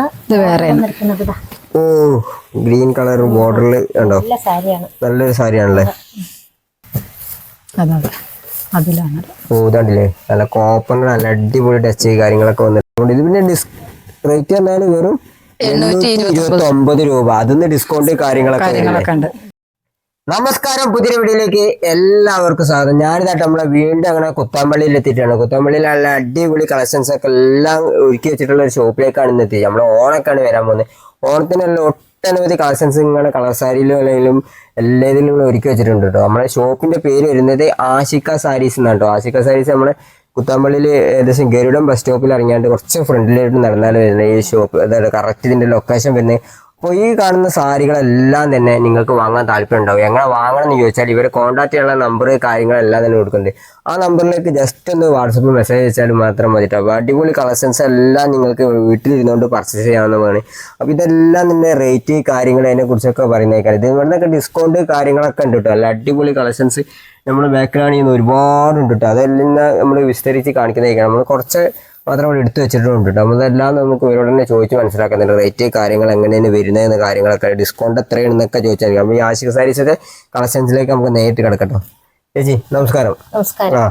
ആണ്. ഇത് വേറെ ഓ ഗ്രീൻ കളർ ബോർഡറിൽ ഉണ്ടോ നല്ല സാരിയാണ്. നല്ലൊരു സാരിയാണല്ലേ? അതെ അതെ. അതിലാണ്. ഓ ഇതാണ്ടില്ലേ? നല്ല കോപ്പൺ നല്ല അടിപൊളി ടച്ച് കാര്യങ്ങളൊക്കെ വന്നിട്ടുണ്ട്. ഇത് പിന്നെ ഡിസ് റേറ്റ് പറഞ്ഞാൽ വെറും എണ്ണൂറ്റി ഇരുപത്തി ഒമ്പത് രൂപ. അതിന്ന് ഡിസ്കൗണ്ട്? കാര്യങ്ങളൊക്കെ ഉണ്ട്. നമസ്കാരം പുതിയ വീഡിയോയിലേക്ക് എല്ലാവർക്കും സ്വാഗതം. ഞാനിതായിട്ട് നമ്മളെ വീണ്ടും അങ്ങനെ കുത്താമ്പള്ളിയിൽ എത്തിയിട്ടാണ്. കുത്താമ്പള്ളിയിൽ നല്ല അടിപൊളി കളക്ഷൻസ് ഒക്കെ എല്ലാം ഒരുക്കി വെച്ചിട്ടുള്ള ഒരു ഷോപ്പിലേക്കാണ് ഇന്ന് എത്തിയത്. നമ്മൾ ഓണക്കാണ് വരാൻ പോകുന്നത്. ഓണത്തിനുള്ള ഒട്ടനവധി കളക്ഷൻസ് ഇങ്ങനെ കളർ സാരിയിലും അല്ലെങ്കിൽ എല്ലാ ഇതിലും ഒരുക്കി വെച്ചിട്ടുണ്ട് കേട്ടോ. നമ്മുടെ ഷോപ്പിന്റെ പേര് വരുന്നത് ആശിക്ക സാരീസ് എന്നാണ് കേട്ടോ. ആശിക്ക സാരീസ് നമ്മുടെ കുത്താമ്പള്ളിയിൽ ഏകദേശം ഗരുഡം ബസ് സ്റ്റോപ്പിൽ ഇറങ്ങിയാണ്ട് കുറച്ച് ഫ്രണ്ടിലായിട്ട് നടന്നാലും വരുന്നത് ഈ ഷോപ്പ് അതായത് കറക്റ്റ് ഇതിന്റെ ലൊക്കേഷൻ വരുന്നത് അപ്പോൾ ഈ കാണുന്ന സാരികളെല്ലാം തന്നെ നിങ്ങൾക്ക് വാങ്ങാൻ താല്പര്യം ഉണ്ടാവും. എങ്ങനെ വാങ്ങണം എന്ന് ചോദിച്ചാൽ ഇവരെ കോൺടാക്ട് ചെയ്യാനുള്ള നമ്പർ കാര്യങ്ങളെല്ലാം തന്നെ കൊടുക്കുന്നുണ്ട്. ആ നമ്പറിലേക്ക് ജസ്റ്റ് ഒന്ന് വാട്സപ്പ് മെസ്സേജ് അയച്ചാൽ മാത്രം മതി കേട്ടോ അടിപൊളി കളക്ഷൻസ് എല്ലാം നിങ്ങൾക്ക് വീട്ടിലിരുന്നുകൊണ്ട് പർച്ചേസ് ചെയ്യാവുന്നതാണ്. അപ്പോൾ ഇതെല്ലാം തന്നെ റേറ്റ് കാര്യങ്ങൾ അതിനെക്കുറിച്ചൊക്കെ പറയുന്നേക്കാണ് ഇത് ഇവിടുന്നൊക്കെ ഡിസ്കൗണ്ട് കാര്യങ്ങളൊക്കെ ഉണ്ട് കേട്ടോ അല്ല അടിപൊളി കളക്ഷൻസ് നമ്മൾ ബാക്കിലാണ് ചെയ്യുന്ന ഒരുപാടുണ്ട് കേട്ടോ അതെല്ലാം നമ്മൾ വിസ്തരിച്ച് കാണിക്കുന്നതൊക്കെയാണ് നമ്മൾ കുറച്ച് മാത്രം അവിടെ എടുത്തു വെച്ചിട്ടുണ്ട് കേട്ടോ. അതെല്ലാം നമുക്ക് ഇവരോട് തന്നെ ചോദിച്ച് മനസ്സിലാക്കുന്നുണ്ട് റേറ്റ് കാര്യങ്ങൾ എങ്ങനെയാണ് വരുന്നതെന്ന് കാര്യങ്ങളൊക്കെ. ഡിസ്കൗണ്ട് എത്രയാണ് എന്നൊക്കെ ചോദിച്ചാൽ അപ്പോൾ ഈ ആശിക സാരീസൊക്കെ കളക്ഷൻസിലേക്ക് നമുക്ക് നേരിട്ട് കിടക്കട്ടോ. ചേച്ചി നമസ്കാരം. നമസ്കാരം. ആ.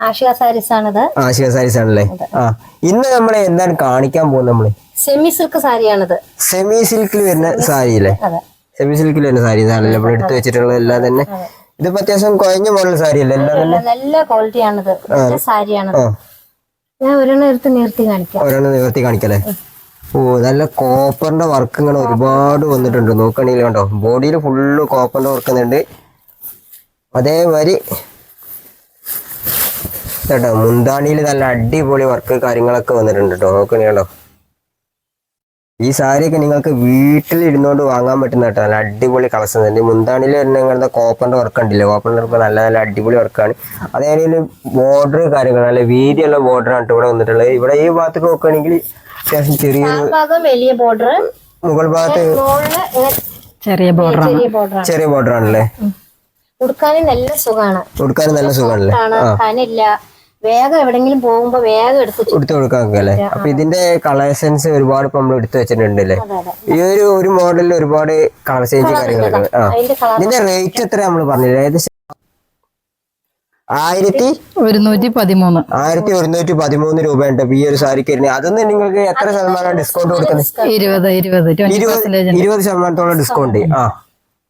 ആഷിക സാരീസ് ആണിത്. ആശിക സാരീസ് ആണല്ലേ? ആ. ഇന്ന് നമ്മൾ എന്താണ് കാണിക്കാൻ പോകുന്നത് നമ്മൾ? സെമി സിൽക്ക് സാരിയാണിത് സെമി സിൽക്കിൽ വരുന്ന സാരി അല്ലേ? സെമി സിൽക്കിൽ വരുന്ന സാരി ആണല്ലേ നമ്മൾ എടുത്തു വെച്ചിട്ടുള്ളത്? എല്ലാം തന്നെ. ഇതിപ്പോ അത്യാവശ്യം കുഴഞ്ഞ മോഡൽ സാരി അല്ലേ? എല്ലാം തന്നെ? നല്ല ക്വാളിറ്റി ആണിത്. സാരിയാണിത് ഒരെണ്ണം നിവർത്തി കാണിക്കല്ലേ? ഓ നല്ല കോപ്പറിന്റെ വർക്ക് ഇങ്ങനെ ഒരുപാട് വന്നിട്ടുണ്ട്. നോക്കണെങ്കിൽ കണ്ടോ? ബോഡിയിൽ ഫുള്ള് കോപ്പറിന്റെ വർക്ക് ഉണ്ട് അതേമാതിരി കേട്ടോ മുന്താണിയിൽ നല്ല അടിപൊളി വർക്ക് കാര്യങ്ങളൊക്കെ വന്നിട്ടുണ്ട് കേട്ടോ. നോക്കണേ കണ്ടോ? ഈ സാരിയൊക്കെ നിങ്ങൾക്ക് വീട്ടിൽ ഇരുന്നുകൊണ്ട് വാങ്ങാൻ പറ്റുന്ന കേട്ടോ. നല്ല അടിപൊളി കളക്ഷൻ തന്നെ മുന്താണിയിൽ വരുന്ന നിങ്ങളുടെ കോപ്പറിന്റെ വർക്ക് ഉണ്ടല്ലോ കോപ്പറിന്റെ വർക്ക് നല്ല നല്ല അടിപൊളി വർക്കാണ് അതേപോലെ ബോർഡർ കാര്യങ്ങൾ നല്ല വീതിയുള്ള ബോർഡറാണ് കേട്ടോ ഇവിടെ വന്നിട്ടുള്ളത്. ഇവിടെ ഈ ഭാഗത്ത് നോക്കുകയാണെങ്കിൽ അത്യാവശ്യം ചെറിയൊരു ഭാഗം വലിയ ബോർഡർ മുകൾ ഭാഗത്ത് ചെറിയ ബോർഡർ ചെറിയ ബോർഡറാണ് ചെറിയ ബോർഡർ ആണല്ലേ? ഉടുക്കാനും നല്ല സുഖമാണ്. ഉടുക്കാനും നല്ല സുഖമാണല്ലേ? വേഗം എവിടെങ്കിലും പോകുമ്പോ വേഗം എടുത്ത് എടുത്തു കൊടുക്കാൻ അല്ലേ അപ്പൊ ഇതിന്റെ കളർ സെൻസ് ഒരുപാട് ഇപ്പൊ നമ്മൾ എടുത്തു വെച്ചിട്ടുണ്ട് അല്ലേ? ഈ ഒരു ഒരു മോഡലിൽ ഒരുപാട് കളർ ചേഞ്ച് കാര്യങ്ങളൊക്കെ ഇതിന്റെ റേറ്റ് എത്ര നമ്മൾ പറഞ്ഞില്ല ഏകദേശം ആയിരത്തി ഒരുന്നൂറ്റി പതിമൂന്ന്. ആയിരത്തി ഒരുന്നൂറ്റി പതിമൂന്ന് രൂപയുണ്ട് ഈ ഒരു സാരിക്ക് വരുന്നത്. അതൊന്നും നിങ്ങൾക്ക് എത്ര ശതമാനം ഡിസ്കൗണ്ട് കൊടുക്കുന്നത്? ഇരുപത് ഇരുപത് ഇരുപത് ശതമാനത്തോളം ഡിസ്കൗണ്ട് ആ.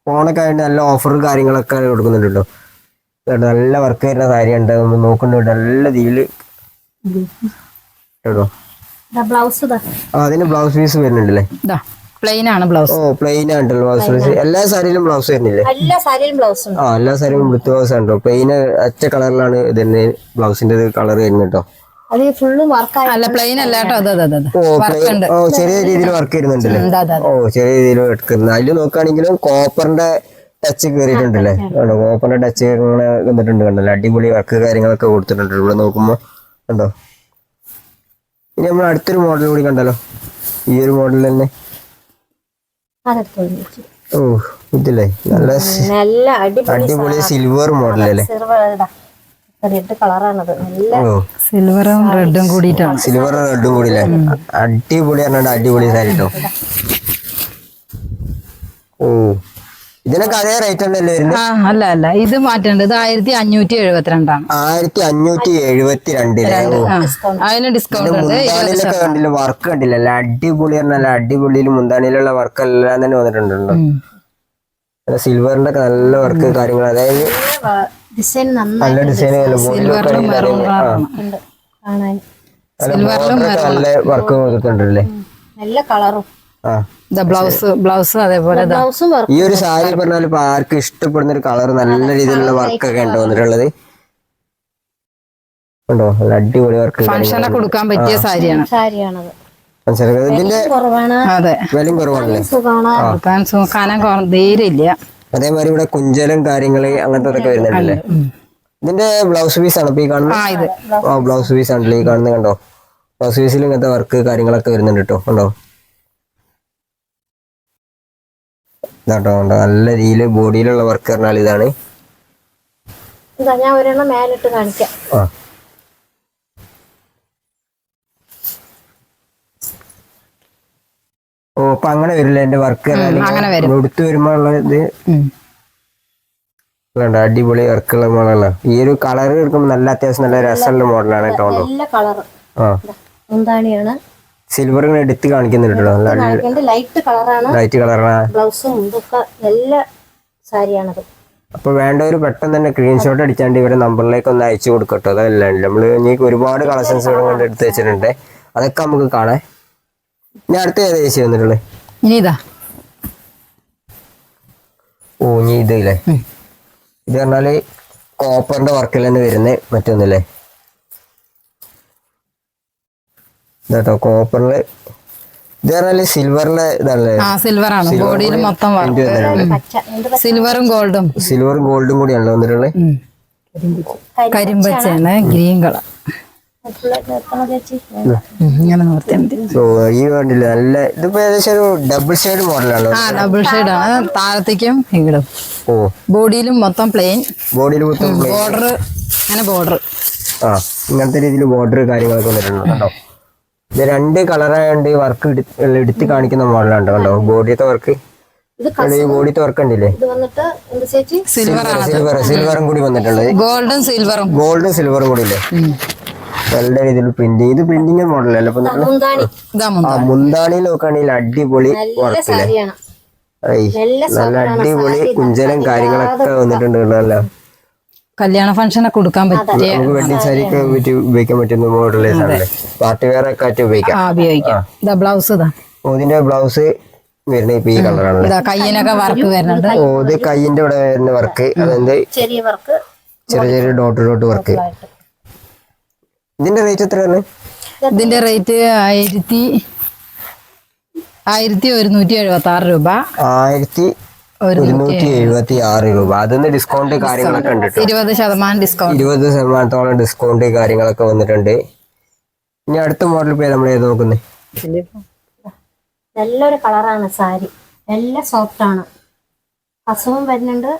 ഫോണൊക്കെ ആയിട്ട് നല്ല ഓഫർ കാര്യങ്ങളൊക്കെ കൊടുക്കുന്നുണ്ടല്ലോ. നല്ല വർക്ക് വരുന്ന സാരി ഉണ്ട് നമ്മൾ നോക്കുന്നുണ്ട് നല്ല തീൽ അതിന് ബ്ലൗസ് പീസ് വരുന്നുണ്ടല്ലേ? പ്ലെയിൻ ആണ് ബ്ലൗസ് ഓ പ്ലെയിൻ ആണല്ലോ ബ്ലൗസ് പീസ് എല്ലാ സാരിയിലും ബ്ലൗസ് വരുന്നില്ലേ? എല്ലാ സാരിയിലും ബ്ലൗസ് ഉണ്ട്. ആ എല്ലാ സാരിയിലും വൃത്തി ബ്ലൗസ് ഉണ്ടോ? പ്ലെയിൻ അച്ച കളറിലാണ് ഇതിന്റെ ബ്ലൗസിന്റെ കളർ വരുന്നത് കേട്ടോ. അത് ഫുള്ള് വർക്കായി അല്ല പ്ലെയിൻ അല്ല കേട്ടോ. അതെ അതെ അതെ ഓ ചെറിയ രീതിയിൽ വർക്ക് വരുന്നുണ്ടല്ലേ? ഓ ചെറിയ രീതിയിൽ എടുക്കുന്നത് അതിൽ നോക്കുകയാണെങ്കിലും കോപ്പറിന്റെ ടച്ച് കയറിയിട്ടുണ്ടല്ലേ കണ്ടോ? കോപ്പറിന്റെ ടച്ച് ഇങ്ങനെ വന്നിട്ടുണ്ട് കണ്ടല്ലോ അടിപൊളി വർക്ക് കാര്യങ്ങളൊക്കെ കൊടുത്തിട്ടുണ്ട്. ഇവിടെ നോക്കുമ്പോ കണ്ടോ? ഇനി നമ്മൾ അടുത്തൊരു മോഡൽ കൂടി കണ്ടല്ലോ. ഈ ഒരു മോഡൽ തന്നെ. ഓ ഇതല്ലേ? നല്ല അടിപൊളി അടിപൊളി സിൽവർ മോഡൽ അല്ലേ? റെഡ് കളറാണത് സിൽവറും റെഡും കൂടിയിട്ടാണ്. സിൽവറും റെഡും കൂടി അല്ലേ അടിപൊളി അടിപൊളി സാരി കേട്ടോ ഓ. ഇതിനൊക്കെ അതേ റേറ്റ് ഉണ്ടല്ലേ വരുന്നത്? അല്ല അല്ല. ഇത് മാറ്റണ്ട ഇത് ആയിരത്തി അഞ്ഞൂറ്റി എഴുപത്തിരണ്ടാണ് ആയിരത്തി അഞ്ഞൂറ്റി എഴുപത്തി രണ്ടിലെ ഓ ആ അതിന് ഡിസ്കൗണ്ട് കണ്ടില്ല വർക്ക് കണ്ടില്ല. നല്ല അടിപൊളി പറഞ്ഞാൽ അടിപൊളിയിൽ മുന്താണിയിലുള്ള വർക്ക് എല്ലാം തന്നെ വന്നിട്ടുണ്ടല്ലോ. സിൽവറിന്റെ ഒക്കെ നല്ല വർക്ക് കാര്യങ്ങൾ അതായത് ഡിസൈൻ നല്ല ഡിസൈൻ നല്ല വർക്ക് കൊടുത്തിട്ടുണ്ടല്ലേ നല്ല കളറും ബ്ലൗസ് ബ്ലൗസ് അതേപോലെ ഈ ഒരു സാരി പറഞ്ഞാൽ ഇപ്പൊ ആർക്കും ഇഷ്ടപ്പെടുന്ന ഒരു കളർ നല്ല രീതിയിലുള്ള വർക്കൊക്കെ ഉണ്ട് വന്നിട്ടുള്ളത്. ഉണ്ടോ? നല്ല അടിപൊളി വർക്ക് ഫംഗ്ഷനൊക്കെ കൊടുക്കാൻ പറ്റിയ സാരിയാണ്. സാരിയാണത്. ഇതിന്റെ കുറവാണ്. അതെ. വിലയും കുറവാണല്ലേ തീരെ ഇല്ല അതേമാതിരി ഇവിടെ കുഞ്ചലും കാര്യങ്ങൾ അങ്ങനത്തെ വരുന്നുണ്ടല്ലേ? ഇതിന്റെ ബ്ലൗസ് പീസ് ആണ് ഇപ്പൊ ഈ കാണുന്നത്? ആ ഇത്. ആ ബ്ലൗസ് പീസ് ആണല്ലോ ഈ കാണുന്നത് കണ്ടോ? ബ്ലൗസ് പീസിൽ ഇങ്ങനത്തെ വർക്ക് കാര്യങ്ങളൊക്കെ വരുന്നുണ്ട് കേട്ടോ. കണ്ടോ ഇതാട്ടോ കണ്ടോ? നല്ല രീതിയിൽ ബോഡിയിലുള്ള വർക്ക് പറഞ്ഞാൽ ഇതാണ്. ഞാൻ ഒരെണ്ണം മേലിട്ട് കാണിക്കാം. ആ. ഓ അപ്പൊ അങ്ങനെ വരില്ല എന്റെ വർക്ക്. എടുത്തു വരുമ്പോ ഉള്ള ഇത്. വേണ്ട അടിപൊളി വർക്കുള്ള മോഡലാണ് ഈ ഒരു കളർ എടുക്കുമ്പോൾ നല്ല അത്യാവശ്യം നല്ല രസമുള്ള മോഡലാണ് കേട്ടോ ആ. മുന്താണിയാണ്. സിൽവർ ഇങ്ങനെ എടുത്ത് കാണിക്കുന്നുണ്ട് നല്ല ലൈറ്റ് കളറാണ് ലൈറ്റ് കളറാണ് ബ്ലൗസും ഇതൊക്കെ നല്ല സാരിയാണത്. അപ്പൊ വേണ്ടവര് പെട്ടെന്ന് തന്നെ സ്ക്രീൻഷോട്ട് അടിച്ചാണ്ട് ഇവരെ നമ്പറിലേക്ക് ഒന്ന് അയച്ചു കൊടുക്കട്ടോ. അതല്ല നമ്മൾ ഇനി ഒരുപാട് കളക്ഷൻസ് ഇവിടെ കൊണ്ട് എടുത്ത് വെച്ചിട്ടുണ്ട്. അതൊക്കെ നമുക്ക് കാണാം. ഇനി അടുത്ത ഏതാ ചേച്ചി വന്നിട്ടുള്ളത് ഇനി ഇതാ. ഓ ഇനി ഇതില്ലേ ഇത് പറഞ്ഞാൽ കോപ്പറിന്റെ വർക്കിൽ തന്നെ വരുന്നേ മറ്റൊന്നില്ലേ? ഇതാട്ടോ കോപ്പറിൽ ഇത് പറഞ്ഞാൽ സിൽവറിലെ ഇതല്ലേ? ആ സിൽവർ ആണ്. ബോഡിയിൽ മൊത്തം വർക്ക് പച്ച സിൽവറും ഗോൾഡും സിൽവറും ഗോൾഡും കൂടിയാണല്ലോ വന്നിട്ടുള്ളത് കരിമ്പച്ചയാണ് ഗ്രീൻ കളർ ഈ വേണ്ടില്ല നല്ല ഇതിപ്പോ ഏകദേശം ഒരു ഡബിൾ ഷെയ്ഡ് മോഡലാണോ ആ ഡബിൾ ഷെയ്ഡ് ആണ്. താഴത്തേക്കും ഇങ്ങടും. ഓ. ബോഡിയിലും മൊത്തം പ്ലെയിൻ ബോഡിയിൽ മൊത്തം ബോർഡർ അങ്ങനെ ബോർഡർ ആ ഇങ്ങനത്തെ രീതിയിൽ ബോർഡർ കാര്യങ്ങളൊക്കെ വന്നിട്ടുണ്ട് കേട്ടോ. ഇത് രണ്ട് കളറായതുകൊണ്ട് വർക്ക് എടുത്ത് കാണിക്കുന്ന മോഡലാണ് കണ്ടോ? ബോഡിയത്തെ വർക്ക് ബോഡിയത്തെ ഉണ്ടില്ലേ സിൽവർ സിൽവർ സിൽവറും കൂടി വന്നിട്ടുള്ളത്. ഗോൾഡും സിൽവറും ഗോൾഡും സിൽവറും കൂടി ഇല്ലേ? നല്ല രീതിയിൽ പ്രിന്റ് ഇത് പ്രിന്റിങ് മോഡലല്ലേ ആ മുന്താണി. നോക്കുകയാണെങ്കിൽ അടിപൊളി വർക്കില്ലേ നല്ല നല്ല അടിപൊളി കുഞ്ചലും കാര്യങ്ങളൊക്കെ വന്നിട്ടുണ്ട് കേട്ടോ കല്യാണ ഫംഗ്ഷനൊക്കെ കൊടുക്കാൻ പറ്റിയ നമുക്ക് വെഡിങ് സാരിക്ക് പറ്റി ഉപയോഗിക്കാൻ പറ്റുന്ന മോഡലേഴ്സ് ആണല്ലേ പാർട്ടി വെയർ ഒക്കെ ആയിട്ട് ഉപയോഗിക്കാം. ആ ഉപയോഗിക്കാം. ഇതാ ബ്ലൗസ് ഇതാ. ഓ, ഇതിന്റെ ബ്ലൗസ് വരുന്നത് ഇപ്പൊ ഈ കളറാണല്ലേ ഇതാ കയ്യിനൊക്കെ വർക്ക് വരുന്നുണ്ട്. ഓ ഇത് കൈയിന്റെ ഇവിടെ വരുന്ന വർക്ക് ചെറിയ വർക്ക് ചെറിയ ചെറിയ ഡോട്ട് ഡോട്ട് വർക്ക് ഇതിന്റെ റേറ്റ് എത്രയാണ്? ഇതിന്റെ റേറ്റ് ആയിരത്തി ആയിരത്തി ഒരുന്നൂറ്റി എഴുപത്തി ആറ് രൂപ. ആയിരത്തി ഒരു ഒരുന്നൂറ്റി എഴുപത്തി ആറ് രൂപ. അതിന് ഡിസ്കൗണ്ട് കാര്യങ്ങളൊക്കെ ഉണ്ട് ഇരുപത് ശതമാനം ഡിസ്കൗണ്ട് ഇരുപത് ശതമാനത്തോളം ഡിസ്കൗണ്ട് കാര്യങ്ങളൊക്കെ വന്നിട്ടുണ്ട്. ഇനി അടുത്ത മോഡൽ പേര് നമ്മൾ ഏത് നോക്കുന്നത് നല്ലൊരു കളറാണ് സാരി. നല്ല സോഫ്റ്റ് ആണ്. കസവും വരുന്നുണ്ട്.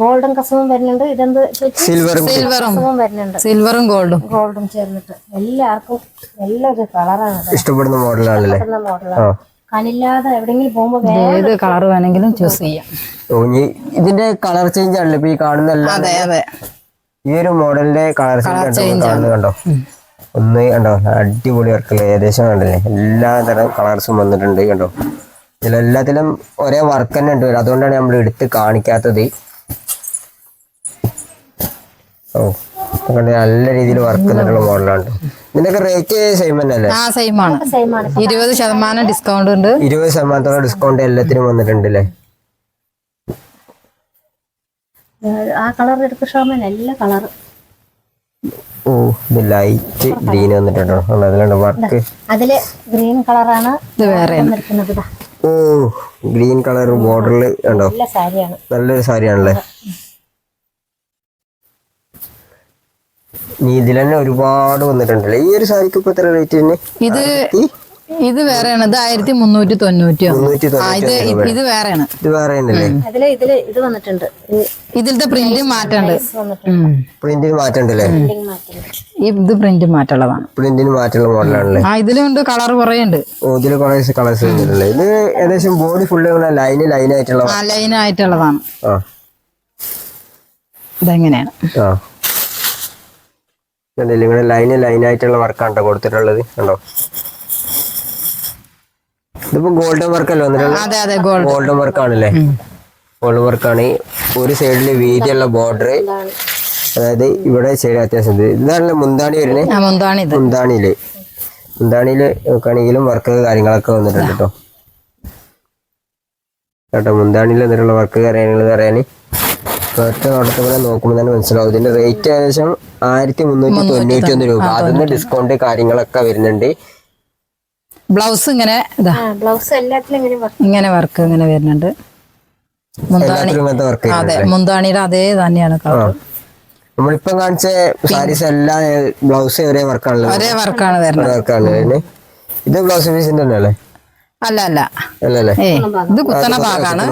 ഗോൾഡൻ കസവും വരുന്നുണ്ട്. ഇതെന്ത് സിൽവറും സിൽവറും കസവും വരുന്നുണ്ട്. സിൽവറും ഗോൾഡും ഗോൾഡും ചേർന്നിട്ട്. എല്ലാവർക്കും നല്ലൊരു കളറാണ്. ഇഷ്ടപ്പെടുന്ന മോഡലാണല്ലേ ഇടുന്ന മോഡലാണ് ആ എവിടെങ്കിലും പോകുമ്പോ വേറെ ഏത് കളർ വേണമെങ്കിലും ചൂസ് ചെയ്യാം. ഇതിന്റെ കളർ ചേഞ്ച് ആണല്ലോ ഇപ്പൊ ഈ കാണുന്ന അതെ അതെ. ഈ ഒരു മോഡലിന്റെ കളർ ചേഞ്ച് കണ്ടോ? ഒന്ന് കണ്ടോ? അടിപൊളി വർക്കല്ലേ ഏകദേശം കണ്ടല്ലേ? എല്ലാ തരം കളേഴ്സും വന്നിട്ടുണ്ട് കണ്ടോ? ഇതിലെല്ലാത്തിലും ഒരേ വർക്ക് തന്നെ ഉണ്ട്. അതുകൊണ്ടാണ് നമ്മൾ എടുത്ത് കാണിക്കാത്തത്. ഓ. നല്ല രീതിയിൽ വർക്ക് ചെയ്തിട്ടുള്ള മോഡലാണ് നിനക്ക് റേറ്റ് സെയിം തന്നെ അല്ലേ ആ സെയിം ആണ്. സെയിം ആണ്. ഇരുപത് ശതമാനം ഡിസ്കൗണ്ട് ഉണ്ട്. ഇരുപത് ശതമാനത്തോളം ഡിസ്കൗണ്ട് എല്ലാത്തിനും വന്നിട്ടുണ്ട് അല്ലേ ആ കളർ എടുക്ക ഷോമ നല്ല കളർ ഓ ഇത് ലൈറ്റ് ഗ്രീൻ വന്നിട്ടുണ്ടോ? ഓ അതിലുണ്ട് വർക്ക് അതിൽ ഗ്രീൻ കളറാണ് ഇത് വേറെ വന്നിരിക്കുന്നത് ഓ ഗ്രീൻ കളർ ബോർഡറിൽ ഉണ്ടോ? നല്ല സാരിയാണ്. നല്ലൊരു സാരിയാണല്ലേ? ഇതിൽ തന്നെ ഒരുപാട് വന്നിട്ടുണ്ടല്ലേ? ഈ ഒരു സാരിക്ക് ഇപ്പൊ എത്ര റേറ്റ് തന്നെ ഇത് ഇത് വേറെയാണ്. ഇത് ആയിരത്തി മുന്നൂറ്റി തൊണ്ണൂറ്റി ഇത് ഇത് വേറെയാണ്. ഇത് വേറെ ഇതിൽ ഇതിലത്തെ പ്രിന്റ് മാറ്റണ്ട്. പ്രിന്റിന് മാറ്റണ്ടല്ലേ ഈ ഇത് പ്രിന്റ് മാറ്റുള്ളതാണ് പ്രിന്റിന് മാറ്റുള്ള മോഡലാണല്ലേ? ആ ഇതിലുണ്ട് കളർ കുറേ ഉണ്ട് ഓ ഇതിൽ കുറേ കളേഴ്സ് ഉണ്ടല്ലേ ഇത് ഏകദേശം ബോഡി ഫുള്ള് ലൈന് ലൈൻ ആയിട്ടുള്ള ആ ലൈൻ ആയിട്ടുള്ളതാണ്. ആ. ഇതെങ്ങനെയാണ്? ആ. കണ്ടില്ലേ? ഇങ്ങനെ ലൈന് ലൈൻ ആയിട്ടുള്ള വർക്കാണ് കേട്ടോ കൊടുത്തിട്ടുള്ളത്. കണ്ടോ? ഇതിപ്പോ ഗോൾഡൻ വർക്കല്ലേ വന്നിട്ടുള്ളത്? അതെ അതെ ഗോൾഡ് ഗോൾഡൻ വർക്ക് ആണല്ലേ? ഗോൾഡൻ വർക്കാണ് ഒരു സൈഡിൽ വീതിയുള്ള ബോർഡർ അതായത് ഇവിടെ സൈഡ് അത്യാവശ്യം ഉണ്ട് ഇതാണല്ലോ മുന്താണി വരുന്നത് മുന്താണിയിൽ. മുന്താണിയിൽ നോക്കുകയാണെങ്കിലും വർക്ക് കാര്യങ്ങളൊക്കെ വന്നിട്ടുണ്ട് കേട്ടോ കേട്ടോ മുന്താണിയിൽ വന്നിട്ടുള്ള വർക്ക് കാര്യങ്ങൾ പറയാൻ ഒറ്റ നോട്ടത്തിൽ നോക്കുമ്പോൾ തന്നെ മനസ്സിലാവും. ഇതിന്റെ റേറ്റ് ഏകദേശം ആയിരത്തി മുന്നൂറ്റി തൊണ്ണൂറ്റി ഒന്ന് രൂപ അതിന് ഡിസ്കൗണ്ട് കാര്യങ്ങളൊക്കെ വരുന്നുണ്ട്. ബ്ലൗസ് ഇങ്ങനെ ബ്ലൗസ് എല്ലാത്തിലും ഇങ്ങനെ വർക്ക് ഇങ്ങനെ വർക്ക് ഇങ്ങനെ വരുന്നുണ്ട്. മുന്താണി അതെ മുന്താണിയുടെ അതേ തന്നെയാണ് കളർ നമ്മളിപ്പം കാണിച്ച സാരീസ് എല്ലാം ബ്ലൗസ് ഒരേ വർക്കാണല്ലോ ഒരേ വർക്കാണ് വരുന്നത്. വർക്കാണ് വരുന്നത്. ഇത് ബ്ലൗസ് പീസിന്റെ തന്നെ അല്ലേ അല്ല അല്ല. അല്ലല്ലേ? ഇത് കുത്തണ ഭാഗമാണ്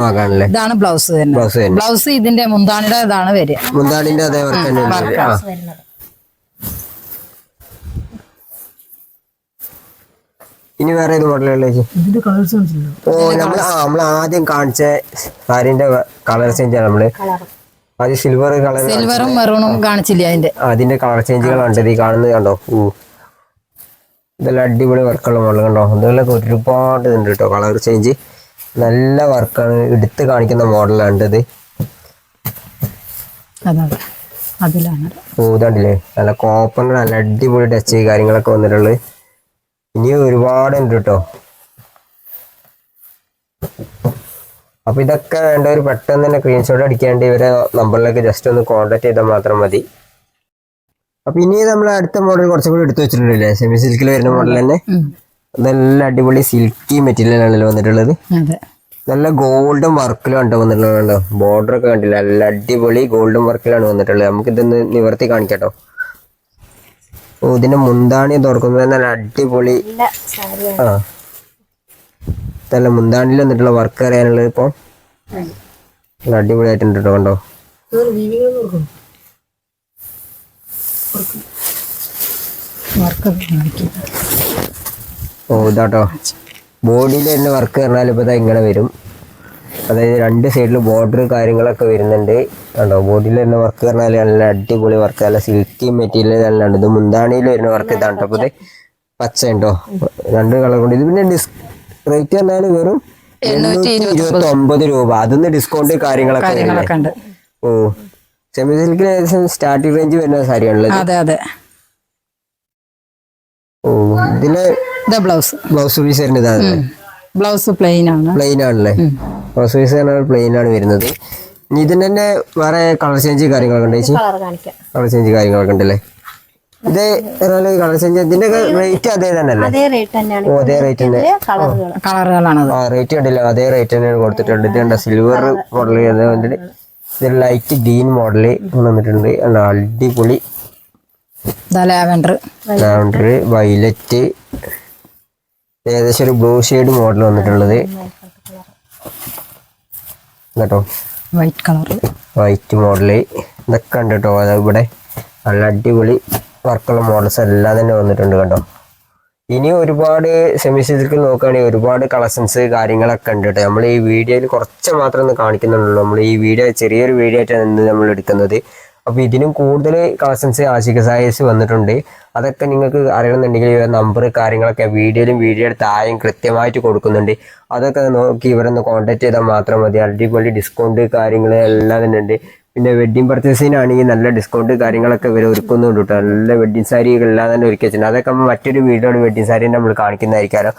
ഇതാണ് ബ്ലൗസ് തന്നെ. ബ്ലൗസ് ഇതിന്റെ മുന്താണിയുടെ ഇതാണ് വരിക. മുന്താണിന്റെ അതേ ഇനി വേറെ ഏത് മോഡലുകളിലേക്ക് ഇതിന്റെ കളേഴ്സ് കാണിച്ചില്ല? ഓ നമ്മൾ ആ നമ്മൾ ആദ്യം കാണിച്ച സാരിന്റെ കളർ ചേഞ്ച് ആണ് നമ്മൾ. ആദ്യം സിൽവർ കളർ സിൽവറും മെറൂണും കാണിച്ചില്ല അതിന്റെ? അതിന്റെ കളർ ചേഞ്ചുകളാണ് ഈ കാണുന്നത് കണ്ടോ? ഊ ഇതെല്ലാം അടിപൊളി വർക്കുള്ള മോഡൽ കണ്ടോ ഇതെല്ലാം ഒരുപാട് ഉണ്ട് കേട്ടോ കളർ ചേഞ്ച്. നല്ല വർക്കാണ്. എടുത്ത് കാണിക്കുന്ന മോഡലാണ് ഇത്. ഇതാണ്ടില്ലേ? നല്ല കോപ്പൺ നല്ല അടിപൊളി ടച്ച് കാര്യങ്ങളൊക്കെ വന്നിട്ടുള്ളത്. ഇനി ഒരുപാട് ഉണ്ട് കേട്ടോ അപ്പൊ ഇതൊക്കെ ഒരു പെട്ടെന്ന് തന്നെ സ്ക്രീൻഷോട്ട് അടിക്കാണ്ട് ഇവരെ നമ്പറിലേക്ക് ജസ്റ്റ് ഒന്ന് കോൺടാക്ട് ചെയ്താൽ മാത്രം മതി. അപ്പൊ ഇനി നമ്മൾ അടുത്ത മോഡൽ കുറച്ചും കൂടി എടുത്തു വെച്ചിട്ടുണ്ടല്ലേ? സെമി സിൽക്കിൽ വരുന്ന മോഡൽ തന്നെ. നല്ല അടിപൊളി സിൽക്കി മെറ്റീരിയൽ ആണല്ലോ വന്നിട്ടുള്ളത്. നല്ല ഗോൾഡൻ വർക്കിലും കണ്ടോ വന്നിട്ടുള്ളത് ബോർഡർ ഒക്കെ കണ്ടില്ല? നല്ല അടിപൊളി ഗോൾഡൻ വർക്കിലാണ് വന്നിട്ടുള്ളത്. നമുക്ക് ഇതൊന്ന് നിവർത്തി കാണിക്കട്ടോ. ഓ ഇതിന്റെ മുന്താണി തുറക്കുന്നത് നല്ല അടിപൊളി. ആ. നല്ല മുന്താണിയിൽ വന്നിട്ടുള്ള വർക്ക് അറിയാനുള്ളത് ഇപ്പൊ. നല്ല അടിപൊളിയായിട്ടുണ്ട് കേട്ടോ കണ്ടോ? കാണിക്കും. ഓ ഇതാട്ടോ. ബോഡിയിൽ തന്നെ വർക്ക് പറഞ്ഞാൽ ഇപ്പോൾ ഇങ്ങനെ വരും. അതായത് രണ്ട് സൈഡിൽ ബോർഡർ കാര്യങ്ങളൊക്കെ വരുന്നുണ്ട്. കണ്ടോ? ബോഡിയിൽ തന്നെ വർക്ക് പറഞ്ഞാൽ നല്ല അടിപൊളി വർക്ക് നല്ല സിൽക്കി മെറ്റീരിയൽ നല്ല ഉണ്ട് ഇത് മുന്താണിയിൽ വരുന്ന വർക്ക് ഇതാണ് അപ്പോൾ പച്ച. ഉണ്ടോ രണ്ട് കളർ കൊണ്ട്. ഇത് പിന്നെ ഡിസ് റേറ്റ് പറഞ്ഞാൽ വെറും എണ്ണൂറ്റി ഇരുപത്തി ഒമ്പത് രൂപ. അതൊന്ന് ഡിസ്കൗണ്ട് കാര്യങ്ങളൊക്കെ ഓ. സെമി സിൽക്കിൽ ഏകദേശം സ്റ്റാർട്ടിംഗ് റേഞ്ച് വരുന്ന സാരിയാണല്ലോ അതെ അതെ. ഓ ഇതിൽ ബ്ലൗസ്. ബ്ലൗസ് പീസ് വരുന്നത് ബ്ലൗസ് പ്ലെയിൻ ആണ്. പ്ലെയിൻ ആണല്ലേ ബ്ലൗസ് പീസ് പ്ലെയിൻ ആണ് വരുന്നത്. ഇനി ഇതിന് തന്നെ വേറെ കളർ ചേഞ്ച് കാര്യങ്ങളൊക്കെ ഉണ്ട് ചേച്ചി? കളർ കാണിക്കാം. കളർ ചേഞ്ച് കാര്യങ്ങളൊക്കെ ഉണ്ടല്ലേ? ഇത് കളർ ചേഞ്ച് ഇതിന്റെ റേറ്റ് അതേ തന്നെ അല്ലേ അതേ റേറ്റ് തന്നെയാണ് ഓ അതേ റേറ്റ് തന്നെ. ആ റേറ്റ് കണ്ടില്ല? അതേ റേറ്റ് തന്നെയാണ് കൊടുത്തിട്ടുണ്ട്. ഇത് കണ്ട? സിൽവർ മോഡൽ ഇത് ലൈറ്റ് ഗ്രീൻ മോഡൽ വന്നിട്ടുണ്ട്. കണ്ടോ അടിപൊളി ലാവൻഡർ. വൈലറ്റ് ഏകദേശം ഒരു ബ്ലൂ ഷെയ്ഡ് മോഡൽ വന്നിട്ടുള്ളത്. കേട്ടോ വൈറ്റ് കളർ വൈറ്റ് മോഡൽ ഇതൊക്കെ ഉണ്ട് കേട്ടോ. അത് ഇവിടെ നല്ല അടിപൊളി വർക്കുള്ള മോഡൽസ് എല്ലാം തന്നെ വന്നിട്ടുണ്ട് കേട്ടോ. ഇനി ഒരുപാട് സെമി സിൽക്കിൽ നോക്കുകയാണെങ്കിൽ ഒരുപാട് കളക്ഷൻസ് കാര്യങ്ങളൊക്കെ ഉണ്ട് കേട്ടോ. നമ്മൾ ഈ വീഡിയോയിൽ കുറച്ച് മാത്രം ഒന്ന് കാണിക്കുന്നുള്ളൂ. നമ്മൾ ഈ വീഡിയോ ചെറിയൊരു വീഡിയോ ആയിട്ടാണ് നമ്മൾ എടുക്കുന്നത്. അപ്പോൾ ഇതിനും കൂടുതൽ കളക്ഷൻസ് ആശിക സായസ് വന്നിട്ടുണ്ട്. അതൊക്കെ നിങ്ങൾക്ക് അറിയണമെന്നുണ്ടെങ്കിൽ ഇവരുടെ നമ്പർ കാര്യങ്ങളൊക്കെ വീഡിയോയിലും വീഡിയോയുടെ താഴെയും കൃത്യമായിട്ട് കൊടുക്കുന്നുണ്ട്. അതൊക്കെ നോക്കി ഇവരൊന്ന് കോൺടാക്ട് ചെയ്താൽ മാത്രം മതി. അടിപൊളി ഡിസ്കൗണ്ട് കാര്യങ്ങൾ എല്ലാം തന്നെ ഉണ്ട്. പിന്നെ വെഡ്ഡിങ് പർച്ചേസിനാണെങ്കിൽ നല്ല ഡിസ്കൗണ്ട് കാര്യങ്ങളൊക്കെ ഇവർ ഒരുക്കുന്നുണ്ട് കേട്ടോ. നല്ല വെഡ്ഡിങ് സാരികളെല്ലാം തന്നെ ഒരുക്കി വെച്ചിട്ടുണ്ട്. അതൊക്കെ നമ്മൾ മറ്റൊരു വീഡിയോ വെഡ്ഡിങ് സാരി നമ്മൾ കാണിക്കുന്നതായിരിക്കാമല്ലോ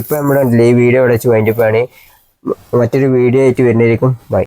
ഇപ്പോൾ നമ്മൾ ഈ വീഡിയോ ഇവിടെ വെച്ച് വേണ്ടിയപ്പോഴാണ് മറ്റൊരു വീഡിയോ ആയിട്ട് വരുന്നതായിരിക്കും. ബൈ